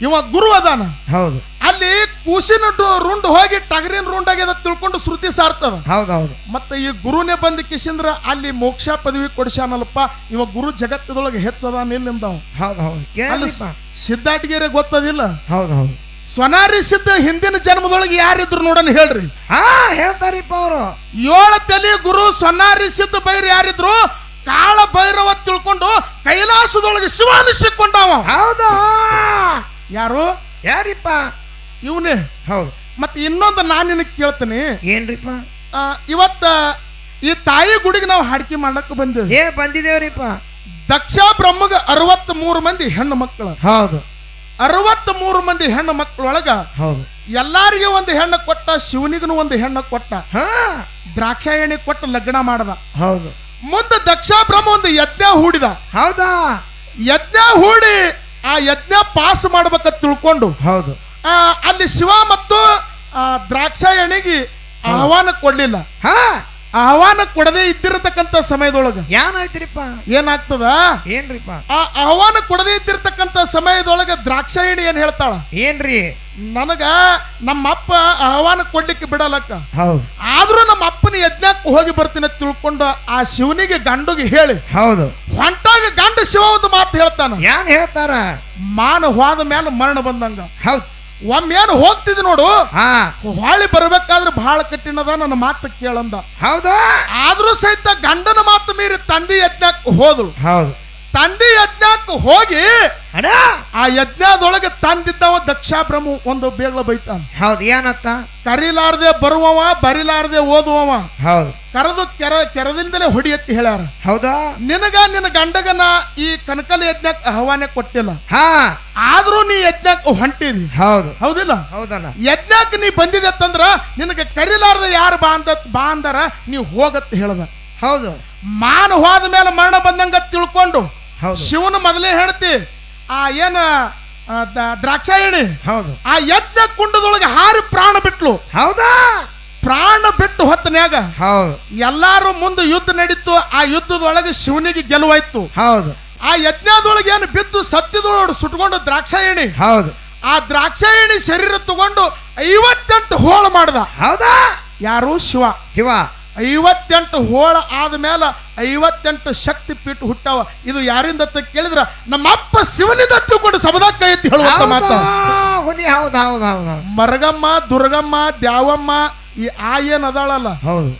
ಇವ ಗುರು ಅದಾನ. ಹೌದು. ಅಲ್ಲಿ ಕೂಸಿನ ರುಂಡ್ ಹೋಗಿ ಟಗರಿನ ರುಂಡ್ ಆಗ್ಯದ ತಿಳ್ಕೊಂಡು ಶ್ರುತಿ ಸಾರ್ತದ. ಹೌದು ಹೌದು ಮತ್ತೆ ಈ ಗುರುನೇ ಬಂದ ಕಿಸಿಂದ್ರ ಅಲ್ಲಿ ಮೋಕ್ಷ ಪದವಿ ಕೊಡ್ಸ್ಯಾನಲ್ಪ ಇವ ಗುರು ಜಗತ್ತದೊಳಗೆ ಹೆಚ್ಚದ ನಿಲ್ಲಿಂದ ಹೌದು ಹೌದು ಅಲ್ಲಿ ಕೇಳಿಪ್ಪ ಸಿದ್ಧಾಟಿಗೆರೆ ಗೊತ್ತದಿಲ್ಲ? ಹೌದು ಹೌದು ಸ್ವನಾರಿ ಸಿದ್ಧ ಹಿಂದಿನ ಜನ್ಮದೊಳಗೆ ಯಾರಿದ್ರು ನೋಡೋಣ ಹೇಳ್ರಿ. ಹಾ ಹೇಳ್ತಾರಿಪ್ಪ ಅವರು. ಏಳು ತಲೆ ಗುರು ಸ್ವನಾರಿ ಸಿದ್ಧ ಬೈರ್ ಯಾರಿದ್ರು ಕಾಳ ಭೈರವ ತಿಳ್ಕೊಂಡು ಕೈಲಾಸದೊಳಗೆ ಶಿವಾನಿಸಿಕೊಂಡವ. ಹೌದಾ. ಯಾರು? ಯಾರಿಪ್ಪ? ಇವನೇ? ಹೌದು. ಮತ್ತೆ ಇನ್ನೊಂದು ನಾನು ನಿನಗೆ ಕೇಳ್ತೀನಿ. ಏನ್ರಿಪ್ಪ? ಆ, ಇವತ್ತ ಈ ತಾಯಿ ಗುಡಿಗೆ ನಾವು ಹಾಡಿಕೆ ಮಾಡಕ್ ಬಂದೇವಿ. ಏ ಬಂದಿದೇವ್ರಿಪ್ಪ ದಕ್ಷ ಬ್ರಹ್ಮಗ ಅರವತ್ತ್ ಮೂರು ಮಂದಿ ಹೆಣ್ಣು ಮಕ್ಕಳು ಹೌದು. ಅರವತ್ತ್ ಮೂರು ಮಂದಿ ಹೆಣ್ಣು ಮಕ್ಕಳೊಳಗ ಹೌದು. ಎಲ್ಲಾರಿಗೆ ಒಂದು ಹೆಣ್ಣು ಕೊಟ್ಟ ಶಿವನಿಗೂ ಒಂದು ಹೆಣ್ಣು ಕೊಟ್ಟ. ಹಾ. ದ್ರಾಕ್ಷಾಯಣಿ ಕೊಟ್ಟು ಲಗ್ನ ಮಾಡದ. ಹೌದು. ಮುಂದೆ ದಕ್ಷ ಬ್ರಹ್ಮ ಒಂದು ಯಜ್ಞ ಹೂಡಿದ. ಹೌದಾ? ಯಜ್ಞ ಹೂಡಿ ಆ ಯಜ್ಞ ಪಾಸ್ ಮಾಡ್ಬೇಕಂತ ತಿಳ್ಕೊಂಡು ಹೌದು. ಅಲ್ಲಿ ಶಿವ ಮತ್ತು ದ್ರಾಕ್ಷಾಯಣಿಗೆ ಆಹ್ವಾನ ಕೊಡ್ಲಿಲ್ಲ. ಹಾ. ಆಹ್ವಾನ ಕೊಡದೇ ಇದ್ದಿರತಕ್ಕಂತ ಸಮಯದೊಳಗ. ಏನಾಯ್ತಿರಿಪ್ಪ ಏನಾಗ್ತದ? ಏನ್ರಿಪ್ಪ? ಆ ಆಹ್ವಾನ ಕೊಡದೇ ಇದ್ದಿರತಕ್ಕಂತ ಸಮಯದೊಳಗ ದ್ರಾಕ್ಷಾಯಣಿ ಏನ್ ಹೇಳ್ತಾಳ? ಏನ್ರಿ? ನನಗ ನಮ್ಮ ಅಪ್ಪ ಆಹ್ವಾನ ಕೊಡ್ಲಿಕ್ಕೆ ಬಿಡಲಕ್ಕ. ಹೌದು. ಆದ್ರೂ ನಮ್ಮ ಅಪ್ಪನ ಯಜ್ಞಕ್ಕೆ ಹೋಗಿ ಬರ್ತೀನಿ ತಿಳ್ಕೊಂಡು ಆ ಶಿವನಿಗೆ ಗಂಡುಗೆ ಹೇಳಿ. ಹೌದು. ಹೊಂಟಾಗ ಗಂಡ ಶಿವ ಒಂದು ಮಾತು ಹೇಳ್ತಾನ. ಏನ್ ಹೇಳ್ತಾರ? ಮಾನ ಹೋದ ಮ್ಯಾಲ ಮರಣ ಬಂದಂಗ. ಹೌದು. ಒಮ್ಮೆ ಏನು ಹೋಗ್ತಿದ್ ನೋಡು ಹಾ. ಹೊಳ್ಳಿ ಬರ್ಬೇಕಾದ್ರೆ ಬಹಳ ಕಠಿಣದ ನನ್ನ ಮಾತು ಕೇಳಂದ. ಹೌದಾ? ಆದ್ರೂ ಸಹಿತ ಗಂಡನ ಮಾತು ಮೀರಿ ತಂದೆ ಯಜ್ಞಕ್ಕೆ ಹೋದಳು ಹೌದು. ತಂದೆ ಯಜ್ಞಕ್ಕೆ ಹೋಗಿ ಅಣ್ಣ ಆ ಯಜ್ಞದೊಳಗೆ ತಂದಿದ್ದವ ದಕ್ಷಾಬ್ರಹ್ಮ ಒಂದು ಬೇಗಳ ಬೈತಾನ. ಹೌದು ಏನತ್ತ? ಕರಿಲಾರ್ದೆ ಬರುವವ ಬರಿಲಾರ್ದೆ ಓದುವವ. ಹೌದು. ಕರೆದು ಕೆರ ಕೆರದಿಂದಲೇ ಹೊಡಿಯತ್ತಿ ಹೇಳ್ಯಾರ. ಹೌದಾ? ನಿನಗ ನಿನ್ನ ಗಂಡಗನ ಈ ಕನಕಲ ಯಜ್ಞಕ್ಕೆ ಆಹ್ವಾನ ಕೊಟ್ಟಿಲ್ಲ. ಹಾ. ಆದ್ರೂ ನೀ ಯಜ್ಞಕ್ಕೆ ಹೊಂಟಿದಿ. ಹೌದು. ಹೌದಿಲ್ಲ? ಹೌದಲ್ಲ. ಯಜ್ಞಕ್ಕೆ ನೀ ಬಂದಿದೆ ತಂದ್ರ ನಿನಗೆ ಕರಿಲಾರ್ದ ಯಾರು ಬಾ ಬಾಂದರ ಬಾ ಅಂದರ ನೀ ಹೋಗತ್ತೆ ಹೇಳ್ದ. ಹೌದು. ಮಾನ ಹೋದ ಮೇಲೆ ಮರಣ ಬಂದಂಗ ತಿಳ್ಕೊಂಡು ಶಿವನ ಮೊದಲೇ ಹೇಳ್ತಿ ಆ ಏನ ದ್ರಾಕ್ಷಾಯಣಿ ಹೌದು. ಆ ಯಜ್ಞ ಕುಂಡದೊಳಗೆ ಹಾರಿ ಪ್ರಾಣ ಬಿಟ್ಲು. ಹೌದಾ? ಪ್ರಾಣ ಬಿಟ್ಟು ಹೊತ್ತನ್ಯಾಗ ಹೌದು. ಎಲ್ಲಾರು ಮುಂದೆ ಯುದ್ಧ ನಡೀತು ಆ ಯುದ್ಧದೊಳಗೆ ಶಿವನಿಗೆ ಗೆಲುವಾಯ್ತು. ಹೌದು. ಆ ಯಜ್ಞದೊಳಗೆ ಏನು ಬಿದ್ದು ಸತ್ಯದೊಳಗೆ ಸುಟ್ಕೊಂಡು ದ್ರಾಕ್ಷಾಯಣಿ ಹೌದು. ಆ ದ್ರಾಕ್ಷಾಯಣಿ ಶರೀರ ತಗೊಂಡು ಐವತ್ತೆಂಟು ಹೋಳ ಮಾಡ್ದ. ಹೌದಾ? ಯಾರು? ಶಿವ. ಶಿವ. ಐವತ್ತೆಂಟು ಹೋಳ ಆದಮೇಲೆ ಐವತ್ತೆಂಟು ಶಕ್ತಿ ಪೀಠ ಹುಟ್ಟಾವ. ಇದು ಯಾರಿಂದ ಕೇಳಿದ್ರ? ನಮ್ಮ ಅಪ್ಪ ಶಿವನಿಂದ ತಿಳ್ಕೊಂಡು ಸಮದ ಕೈ ಎತ್ತಿ ಹೇಳುವಂತ ಮಾತ. ಹೌದಾ? ಹುಲಿ ಹೌದು ಹೌದು ಹೌದು? ಹೌದು ಮರಗಮ್ಮ ದುರ್ಗಮ್ಮ ದ್ಯಾವಮ್ಮ ಈ ಆ ಏನ್ ಅದಾಳಲ್ಲ? ಹೌದು.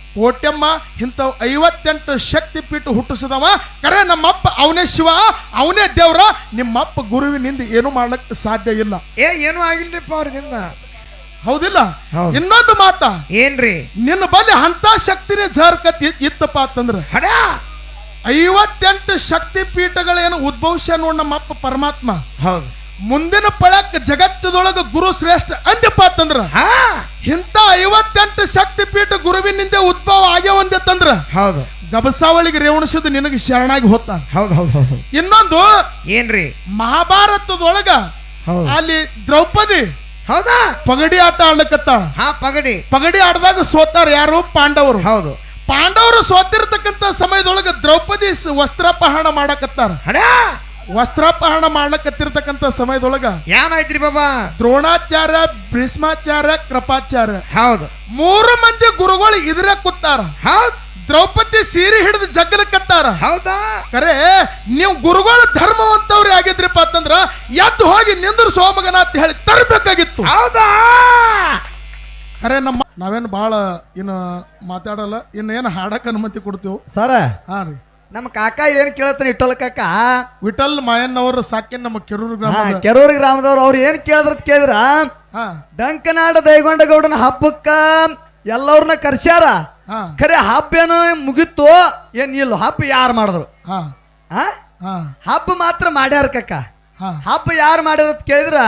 ಇಂಥವ್ ಐವತ್ತೆಂಟು ಶಕ್ತಿ ಪೀಠ ಹುಟ್ಟಿಸಿದವ. ಕರೆ ನಮ್ಮಪ್ಪ ಅವನೇ ಶಿವ ಅವನೇ ದೇವ್ರ. ನಿಮ್ಮಪ್ಪ ಗುರುವಿನಿಂದ ಏನು ಮಾಡಕ್ ಸಾಧ್ಯ ಇಲ್ಲ. ಏ ಏನು ಆಗಿಲ್ರಿಪ್ಪ ಅವ್ರದಿಂದ ಹೌದಿಲ್ಲ? ಇನ್ನೊಂದು ಮಾತ. ಏನ್ರಿ? ನಿನ್ನ ಬಲ್ಲಿ ಅಂತ ಶಕ್ತಿನೇ ಜರ್ಕತ್ ಇತ್ತಪ್ಪ ಅಂತಂದ್ರ. ಹಡ! ಐವತ್ತೆಂಟು ಶಕ್ತಿ ಪೀಠಗಳೇನು ಉದ್ಭವಿಸ್ಯ ನೋಡ್ ನಮ್ಮಪ್ಪ ಪರಮಾತ್ಮ. ಹೌದು. ಮುಂದಿನ ಪಳಕ್ ಜಗತ್ತದೊಳಗ ಗುರು ಶ್ರೇಷ್ಠ ಅಂದ್ಯಪ್ಪ ಅಂತಂದ್ರ. ಇಂಥ ಐವತ್ತೆಂಟು ಶಕ್ತಿ ಪೀಠ ಗುರುವಿನಿಂದ ಉದ್ಭವ ಆಗ್ಯಾವ ಅಂದ್ಯತ್ತಂದ್ರ. ಹೌದು. ಗಬಸಾವಳಿಗೆ ರೇವಣಿಸಿದ ನಿನಗೆ ಶರಣಾಗಿ ಹೋಗ್ತಾನ. ಹೌದು ಹೌದು ಹೌದು. ಇನ್ನೊಂದು ಏನ್ರಿ? ಮಹಾಭಾರತದೊಳಗ ಅಲ್ಲಿ ದ್ರೌಪದಿ ಹೌದಾ? ಪಗಡಿ ಆಟ ಆಡ್ಲಕತ್ತ. ಹಾ ಪಗಡಿ. ಪಗಡಿ ಆಡಿದಾಗ ಸೋತಾರ ಯಾರು? ಪಾಂಡವರು. ಹೌದು. ಪಾಂಡವರು ಸೋತಿರ್ತಕ್ಕಂತ ಸಮಯದೊಳಗ ದ್ರೌಪದಿ ವಸ್ತ್ರಪಹರಣ ವಸ್ತ್ರಾಪಹರಣ ಮಾಡಕತ್ತಾರ. ವಸ್ತ್ರಾಪಹರಣ ಮಾಡಕತ್ತಿರ್ತಕ್ಕಂತ ಸಮಯದೊಳಗ ಏನಾಯ್ತ್ರಿ ಬಾಬಾ? ದ್ರೋಣಾಚಾರ್ಯ ಭೀಷ್ಮಾಚಾರ್ಯ ಕೃಪಾಚಾರ್ಯ ಹೌದು. ಮೂರು ಮಂದಿ ಗುರುಗಳು ಇದ್ರೆ ಕೂತಾರ. ಹೌದು. ದ್ರೌಪದಿ ಸೀರೆ ಹಿಡಿದು ಜಗ್ಗಲಕ್ಕತ್ತಾರ ಹೌದಾ? ಕರೆ ನೀವು ಗುರುಗಳ ಧರ್ಮವಂತವ್ರಿ ಆಗಿದ್ರಿಪ್ಪ ಅಂತಂದ್ರ ಎದ್ದು ಹೋಗಿ ನಿಂದ್ರ ಸೋಮಗನ ಅಂತ ಹೇಳಿ ತರಬೇಕಾಗಿತ್ತು. ಹೌದಾ? ಅರೆ ನಮ್ಮ ನಾವೇನು ಭಾಳ ಇನ್ನು ಮಾತಾಡಲ್ಲ ಇನ್ನು ಏನು ಹಾಡಕ್ಕೆ ಅನುಮತಿ ಕೊಡ್ತೀವಿ? ಸರ ಹಾ ರೀ. ನಮ್ಮ ಕಾಕ ಏನ್ ಕೇಳತ್ತಾನೆ ಇಟ್ಟೋಲ ಕಾಕ? ವಿಠಲ್ ಮಾಯಣ್ಣವ್ರ ಸಾಕಿ ನಮ್ಮ ಕೆರೂರು ಗ್ರಾಮ ಗ್ರಾಮದ ಕೆರೂರು ಗ್ರಾಮದವ್ರು ಅವ್ರು ಏನ್ ಕೇಳಿದ್ರ ಕೇಳಿದ್ರ? ಹಾ. ಡಂಕನಾಡ ದೈಗೊಂಡಗೌಡನ ಹಬ್ಬಕ್ಕ ಎಲ್ಲವ್ರನ್ನ ಕರ್ಸ್ಯಾರ? ಖರೆ ಹಬ್ಬ ಏನು ಮುಗಿತು ಏನ್ ಇಲ್ಲ ಹಬ್ಬ ಯಾರು ಮಾಡಿದ್ರು? ಹಬ್ಬ ಮಾತ್ರ ಮಾಡ್ಯಾರ ಕಕ್ಕ ಹಬ್ಬ ಯಾರು ಮಾಡ್ಯಾರ ಅಂತ ಕೇಳಿದ್ರ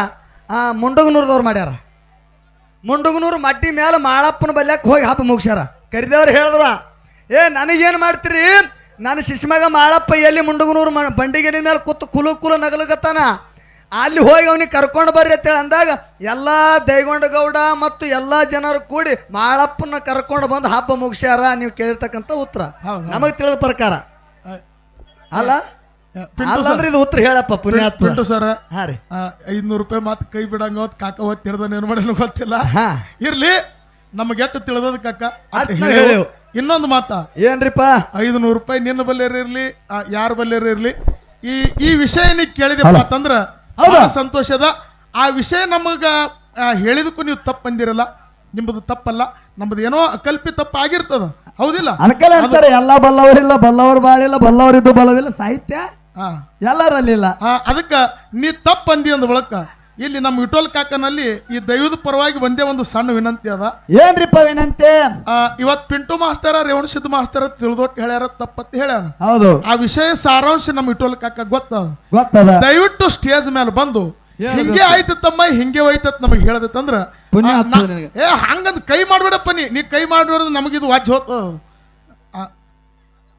ಆ ಮುಂಡಗನೂರದವ್ರು ಮಾಡ್ಯಾರ. ಮುಂಡಗನೂರು ಮಟ್ಟಿ ಮೇಲೆ ಮಾಳಪ್ಪನ ಬಲ್ಯಕ್ಕೆ ಹೋಗಿ ಹಬ್ಬ ಮುಗಿಸ್ಯಾರ. ಕರಿದೇವ್ರು ಹೇಳಿದ್ರ ಏ ನನಗೇನು ಮಾಡ್ತೀರಿ? ನನ್ನ ಶಿಶುಮಗ ಮಾಳಪ್ಪ ಎಲ್ಲಿ ಮುಂಡಗನೂರು ಮ ಬಂಡಿಗೆಲಿ ಮೇಲೆ ಕೂತು ಕುಲು ಕುಲು ನಗಲಗತ್ತಾನ ಅಲ್ಲಿ ಹೋಗಿ ಅವನಿಗೆ ಕರ್ಕೊಂಡು ಬರ್ರಿ ಅಂತೇಳಿ ಅಂದಾಗ ಎಲ್ಲ ದೈಗೊಂಡಗೌಡ ಮತ್ತು ಎಲ್ಲ ಜನರು ಕೂಡಿ ಮಾಳಪ್ಪನ ಕರ್ಕೊಂಡು ಬಂದು ಹಬ್ಬ ಮುಗಿಸ್ಯಾರ ನೀವು ಕೇಳಿರ್ತಕ್ಕಂಥ ಉತ್ತರ. ನಮಗೆ ತಿಳಿದ ಪ್ರಕಾರ. ಅಲ್ಲ? ಪಿಂಟು ಅಲ್ಲ ಅಂದ್ರೆ ಇದು ಉತ್ತರ ಹೇಳಪ್ಪ ಪುಣ್ಯಾತ್ಮ. ಪಿಂಟು ಸರ್ ಹಾ ರೀ. ಐದ್ನೂರು ರೂಪಾಯಿ ಮಾತು ಕೈ ಬಿಡಂಗ ಕಾಕ ಹೊತ್ತು ಹಿಡ್ದನ ಏನು ಮಾಡಲು ಗೊತ್ತಿಲ್ಲ. ಹಾ. ಇರ್ಲಿ ನಮ್ಗೆ ಎಷ್ಟು ತಿಳಿದದ ಕಾಕ. ಇನ್ನೊಂದು ಮಾತ. ಏನ್ರಿಪ್ಪ? ಐದ್ನೂರು ರೂಪಾಯಿ ನಿನ್ನ ಬಲ್ಲೇರಿರ್ಲಿ ಯಾರ ಬಲ್ಲೇರ ಇರ್ಲಿ. ಈ ಈ ವಿಷಯ ನೀ ಕೇಳಿದಪ್ಪ ಅಂತಂದ್ರ ಹೌದಾ? ಸಂತೋಷದ. ಆ ವಿಷಯ ನಮಗ ಹೇಳಿದಕ್ಕೂ ನೀವು ತಪ್ಪು ಅಂದಿರಲ್ಲ ನಿಮ್ಮದು ತಪ್ಪಲ್ಲ. ನಮ್ಮದು ಏನೋ ಕಲ್ಪಿ ತಪ್ಪು ಆಗಿರ್ತದ ಹೌದಿಲ್ಲ? ಅನ್ಕಲ ಅಂತಾರೆ ಎಲ್ಲ ಬಲ್ಲವರಿಲ್ಲ ಬಲ್ಲವರು ಬಾಳಿಲ್ಲ ಬಲ್ಲವರಿದ್ದು ಬಲವಿಲ್ಲ ಸಾಹಿತ್ಯ ಹ. ಎಲ್ಲರಲ್ಲಿಲ್ಲ. ಅದಕ್ಕ ನೀ ತಪ್ಪು ಅಂದಿ ಅಂದ ಬಳಕ ಇಲ್ಲಿ ನಮ್ಮ ವಿಠೋಲ್ ಕಾಕನಲ್ಲಿ ಈ ದೈವದ ಪರವಾಗಿ ಒಂದೇ ಒಂದು ಸಣ್ಣ ವಿನಂತಿ ಅದ. ಏನ್ರಿಪ್ಪ ವಿನಂತಿ? ಆ, ಇವತ್ ಪಿಂಟು ಮಾಸ್ತರ ರೇವಣಸಿದ್ಧ ಮಾಸ್ತರ ತಿಳಿದೊಟ್ಟು ಹೇಳ್ಯಾರ ತಪ್ಪತ್ತ ಹೇಳ್ಯಾರ. ಹೌದು. ಆ ವಿಷಯ ಸಾರಾಂಶ ನಮ್ಮ ವಿಠೋಲ್ ಕಾಕ ಗೊತ್ತ? ಗೊತ್ತದ. ದಯವಿಟ್ಟು ಸ್ಟೇಜ್ ಮೇಲೆ ಬಂದು ಹೇಳ್ಬೇಕು. ಹಿಂಗೆ ಆಯ್ತು ತಮ್ಮ ಹಿಂಗೆ ಹೋಯ್ತತ್ ನಮಗೆ ಹೇಳ್ದತ್ತಂದ್ರ ಪುಣ್ಯ ಆ, ಆಗ್ತದೆ ನಾ- ನಿನಗೆ. ಏ ಹಂಗಂದ್ ಕೈ ಮಾಡ್ಬೇಡಪ್ಪ ನೀ. ನೀ ಕೈ ಮಾಡ್ಬೇಡ್ದು ನಮಗಿದು ವಾಚ್ ಹೋತ.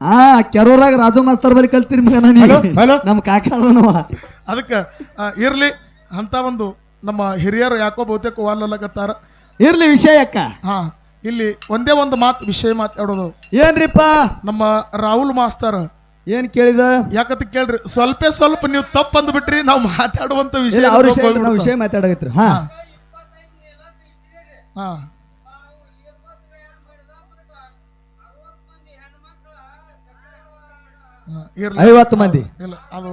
ಆ ಕೆರೂರಾಗ ರಾಜು ಮಾಸ್ತರ್ ಬಳಿ ಕಲ್ತಿರ್ ಮಗನ ನೀ. Hello, hello. ನಮ್ಮ ಕಾಕ ಅದನವ. ಅದಕ್ಕೆ ಇರ್ಲಿ. ಅಂತ ಒಂದು ನಮ್ಮ ಹಿರಿಯರು ಯಾಕೋ ಬಹುತೇಕ ವಾಲಲ್ಲಕತ್ತಾರ ಇರ್ಲಿ ವಿಷಯ ಅಕ್ಕ ಹಾ ಇಲ್ಲಿ ಒಂದೇ ಒಂದು ಮಾತು ವಿಷಯ ಮಾತಾಡೋದು. ಏನ್ರಿಪ್ಪ? ನಮ್ಮ ರಾಹುಲ್ ಮಾಸ್ತರ್. ಏನ್ ಕೇಳಿದ? ಯಾಕಂತ ಕೇಳ್ರಿ ಸ್ವಲ್ಪ ಸ್ವಲ್ಪ ನೀವು ತಪ್ಪು ಅಂದ್ಬಿಟ್ರಿ ನಾವು ಮಾತಾಡುವಂತ ವಿಷಯ ಅವ್ರ ವಿಷಯ ನಾವು. ವಿಷಯ ಮಾತಾಡಕತ್ರಿ ಹಾ. ಹಾ. ಹಾ, ಇರ್ಲಿ. ಐವತ್ತು ಮಂದಿ. ಇಲ್ಲ ಅದು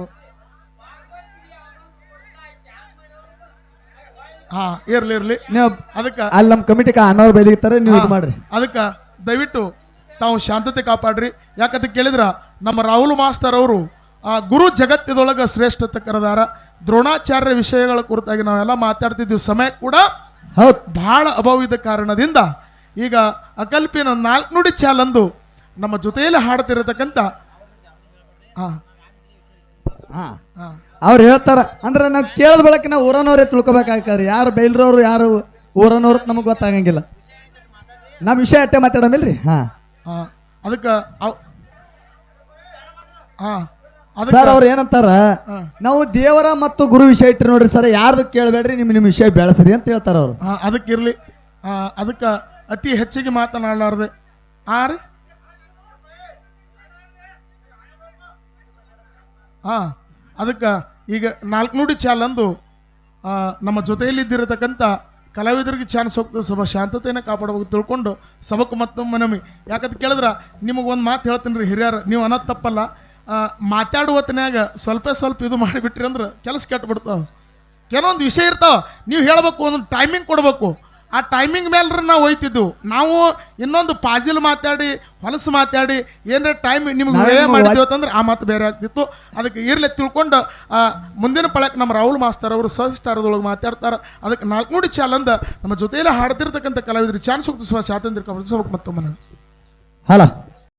ಹಾ ಇರ್ಲಿ ಇರ್ಲಿ. ನೀವು ಅದಕ್ಕ ಅಲ್ಲಿ ನಮ್ಮ ಕಮಿಟಿಗೆ ಬೆದಗಿತಾರೆ ನೀವು ಇದು ಮಾಡ್ರಿ. ಅದಕ್ಕ ದಯವಿಟ್ಟು ತಾವು ಶಾಂತತೆ ಕಾಪಾಡ್ರಿ. ಯಾಕಂತ ಕೇಳಿದ್ರ ನಮ್ಮ ರಾಹುಲ್ ಮಾಸ್ತರ್ ಅವರು ಆ, ಗುರು ಜಗತ್ತಿದೊಳಗೆ ಶ್ರೇಷ್ಠತೆ ಕರೆದಾರ. ದ್ರೋಣಾಚಾರ್ಯ ವಿಷಯಗಳ ಕುರಿತಾಗಿ ನಾವೆಲ್ಲ ಮಾತಾಡ್ತಿದ್ದೀವಿ ಸಮಯ ಕೂಡ ಹೌದು. ಬಹಳ ಅಭಾವಿದ ಕಾರಣದಿಂದ ಈಗ ಅಕಲ್ಪಿನ ನಾಲ್ಕು ನುಡಿ ಚಾಲಂದು ನಮ್ಮ ಜೊತೆಯಲ್ಲಿ ಹಾಡ್ತಿರತಕ್ಕಂಥ ಹಾ. ಹಾ. ಹಾ. ಅವ್ರು ಹೇಳ್ತಾರ ಅಂದ್ರೆ ನಾವು ಕೇಳಿದ ಬಳಕ ನಾವು ಊರನವ್ರೆ ತಿಳ್ಕೊಬೇಕಾಗ್ತಾರೆ ಯಾರು ಬೈಲ್ರವ್ರು ಯಾರು ಊರನವ್ರು ನಮಗೆ ಗೊತ್ತಾಗಂಗಿಲ್ಲ. ನಮ್ಮ ವಿಷಯ ಅಟ್ಟೆ ಮಾತಾಡಮಿಲ್ರಿ ಹಾ. ಹಾ. ಅದಕ್ಕೆ ಅವ್ ಹಾ. ಸರ್ ಅವ್ರು ಏನಂತಾರ ಹಾ. ನಾವು ದೇವರ ಮತ್ತು ಗುರು ವಿಷಯ ಇಟ್ಟಿರಿ ನೋಡ್ರಿ ಸರ್. ಯಾರ್ದು ಕೇಳಬೇಡ್ರಿ ನಿಮ್ಮ ನಿಮ್ಮ ವಿಷಯ ಬೆಳೆಸ್ರಿ ಅಂತ ಹೇಳ್ತಾರ ಅವ್ರು. ಹಾ ಅದಕ್ಕಿರ್ಲಿ ಹಾ ಅದಕ್ಕೆ ಅತಿ ಹೆಚ್ಚಿಗೆ ಮಾತನಾಡಲಾರ್ದೆ. ಆ ರೀ? ಹಾ ಅದಕ್ಕೆ ಈಗ ನಾಲ್ಕುನುಡಿ ಚಾಲಂದು ಅಂದು ನಮ್ಮ ಜೊತೆಯಲ್ಲಿದ್ದಿರತಕ್ಕಂಥ ಕಲಾವಿದರಿಗೆ ಚಾನ್ಸ್ ಹೋಗ್ತದೆ ಸ್ವಲ್ಪ ಶಾಂತತೆಯನ್ನು ಕಾಪಾಡಬೇಕು ತಿಳ್ಕೊಂಡು ಸಬಕು ಮತ್ತೊಮ್ಮೆ ಮನವಿ. ಯಾಕಂತ ಕೇಳಿದ್ರೆ ನಿಮಗೆ ಒಂದು ಮಾತು ಹೇಳ್ತೀನಿ ರೀ ಹಿರಿಯರು ನೀವು ಅನ್ನೋದು ತಪ್ಪಲ್ಲ. ಆ, ಮಾತಾಡುವ ಹೊತ್ತಿನ್ಯಾಗ ಸ್ವಲ್ಪ ಸ್ವಲ್ಪ ಇದು ಮಾಡಿಬಿಟ್ರಿ ಅಂದ್ರೆ ಕೆಲಸ ಕೆಟ್ಟು ಬಿಡ್ತಾವೆ ಕೆಲವೊಂದು ವಿಷಯ ಇರ್ತಾವ. ನೀವು ಹೇಳಬೇಕು ಒಂದೊಂದು ಟೈಮಿಂಗ್ ಕೊಡಬೇಕು. ಆ ಟೈಮಿಂಗ್ ಮೇಲೆ ನಾವು ಹೋಯ್ತಿದ್ವು. ನಾವು ಇನ್ನೊಂದು ಪಾಜಿಲ್ ಮಾತಾಡಿ ಹೊಲಸು ಮಾತಾಡಿ ಏನರ ಟೈಮ್ ನಿಮ್ಗೆ ವ್ಯಯ ಮಾಡಿದ್ವಿ ಅಂತಂದ್ರೆ ಆ ಮಾತು ಬೇರೆ ಆಗ್ತಿತ್ತು. ಅದಕ್ಕೆ ಇರ್ಲಿ ತಿಳ್ಕೊಂಡು ಮುಂದಿನ ಪಳಕ್ಕೆ ನಮ್ಮ ರಾಹುಲ್ ಮಾಸ್ತರ್ ಅವರು ಸವಿಸ್ತಾರದೊಳಗೆ ಮಾತಾಡ್ತಾರೆ. ಅದಕ್ಕೆ ನಾಲ್ಕು ನೋಡಿ ಚಾಲಂದ ನಮ್ಮ ಜೊತೆಯಲ್ಲಿ ಹಾಡ್ತಿರ್ತಕ್ಕಂಥ ಕಲಾವಿದ್ರಿ ಚಾನ್ಸ್ ಹೋಗ್ತಿಸುವ ಸ್ವಾತಂತ್ರ್ಯ ಕಾಪಾಡಿಸಬೇಕು ಮತ್ತೊಮ್ಮೆ. ಹಲ.